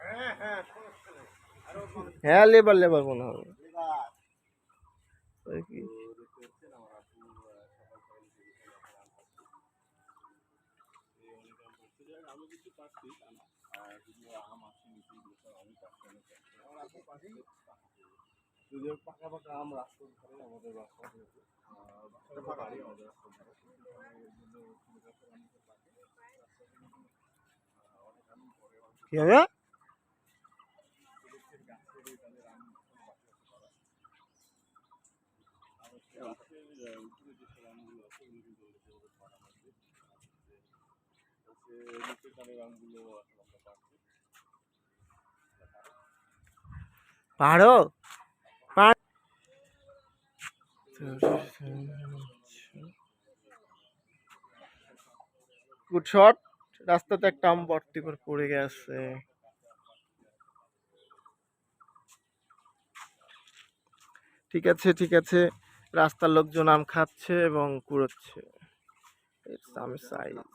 হ্যাঁ হ্যাঁ সমস্যা নেই আরো হ্যাঁ লেবার লেবার মনে হবে এবার ওই কি তো দেখতে পাচ্ছেন আমার আপু আহ, সকাল সকাল উঠে গেছে এখন আম পাড়ছে। এই অনেক আম পাড়ছে। যাই হোক, আমি কিছু পাচ্ছি তা না। আর যদিও আম আসে নিচে এগুলো সব আমি পাচ্ছি অনেক যদিও পাকা পাকা আম রাস্তার ধারে আমাদের বাসা যেহেতু, বাসাটা বাড়ি আমাদের রাস্তার ধারে। কিন্তু আমি এর গুড শট রাস্তাতে একটা আম ভর্তি করে পড়ে গেছে। ঠিক আছে ঠিক আছে। রাস্তার লোকজন আম খাচ্ছে এবং কুড়োচ্ছে। আম নাম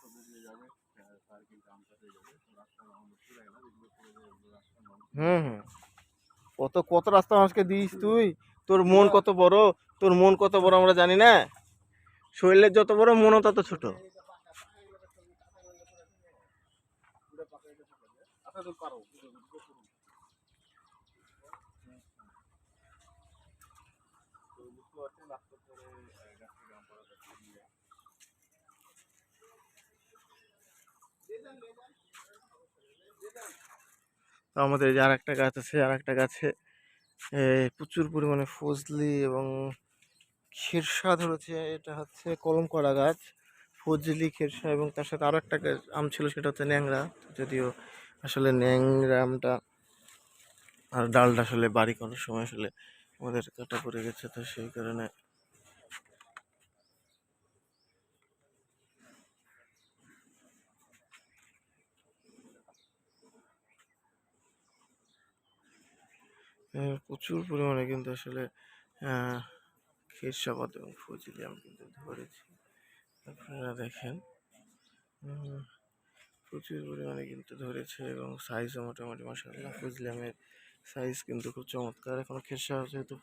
হুম হুম। কত কত রাস্তা মানুষকে দিস তুই? তোর মন কত বড়? তোর মন কত বড় আমরা জানি না? শরীরের যত বড় মনও তত ছোট। তো আমাদের যে আর একটা গাছ আছে আর একটা গাছে প্রচুর পরিমাণে ফজলি এবং খেরসা ধরেছে এটা হচ্ছে কলম করা গাছ, ফজলি খেরসা এবং তার সাথে আরও একটা আম ছিল, সেটা হচ্ছে ন্যাংরা। যদিও আসলে ন্যাংরা আমটা আর ডালটা আসলে বাড়ি করার সময় আসলে আমাদের কাটা পড়ে গেছে, তো সেই কারণে প্রচুর পরিমাণে কিন্তু আসলে খেরসাবাদ এবং ফজলি আম কিন্তু ধরেছি। আপনারা দেখেন প্রচুর পরিমাণে কিন্তু ধরেছে এবং সাইজও মোটামুটি মাসাল্লাহ ফজলি আমের সাইজ কিন্তু খুব চমৎকার। এখন খেরসা যেহেতু,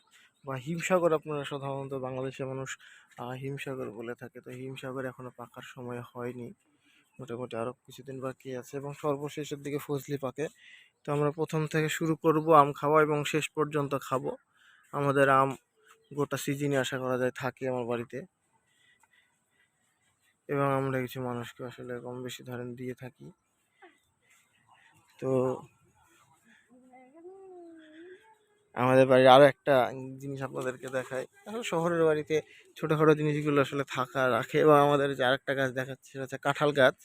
বা হিমসাগর আপনারা সাধারণত বাংলাদেশের মানুষ হিমসাগর বলে থাকে। তো হিমসাগর এখনও পাকার সময় হয়নি। মোটামুটি আরও কিছুদিন বাকি আছে এবং সর্বশেষের দিকে ফজলি পাকে। তো আমরা প্রথম থেকে শুরু করব আম খাওয়া এবং শেষ পর্যন্ত খাব। আমাদের আম গোটা সিজনে আশা করা যায় থাকে আমার বাড়িতে। এবং আমরা কিছু মানুষকে আসলে কম বেশি ধরেন দিয়ে থাকি। তো আমাদের বাড়ির আরও একটা জিনিস আপনাদেরকে দেখায় আসলে শহরের বাড়িতে ছোটোখাটো জিনিসগুলো আসলে থাকা রাখে এবং আমাদের যে আরেকটা গাছ দেখাচ্ছে সেটা হচ্ছে কাঁঠাল গাছ।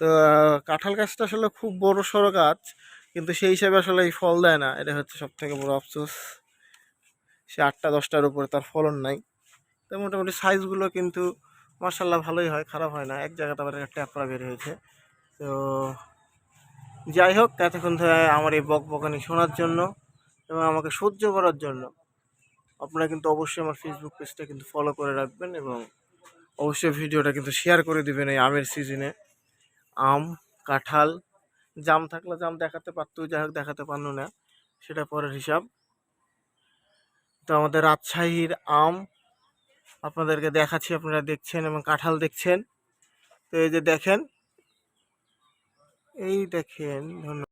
তো কাঁঠাল গাছটা আসলে খুব বড় সড়ো গাছ। কিন্তু সেই হিসাবে আসলে এই ফল দেয় না। এটা হচ্ছে সব থেকে বড় আফসোস। সে আটটা, দশটার উপরে তার ফলন নাই। তো মোটামুটি সাইজগুলো কিন্তু মার্শাল্লাহ ভালোই হয়, খারাপ হয় না। এক জায়গাতে আবার একটা ট্যাপড়া বের হয়েছে। তো যাই হোক, এতক্ষণ ধরে আমার এই বক বকানি শোনার জন্য এবং আমাকে সহ্য করার জন্য আপনারা কিন্তু অবশ্যই আমার ফেসবুক পেজটা কিন্তু ফলো করে রাখবেন এবং অবশ্যই ভিডিওটা কিন্তু শেয়ার করে দিবেন এই আমের সিজনে আম, কাঁঠাল জাম থাকলে জাম দেখাতে পারতো, যাই হোক দেখাতে পারল না। সেটা পরের হিসাব। তো আমাদের রাজশাহীর আম আপনাদেরকে দেখাচ্ছি, আপনারা দেখছেন এবং কাঁঠাল দেখছেন। তো এই যে দেখেন, এই দেখেন ধন্যবাদ।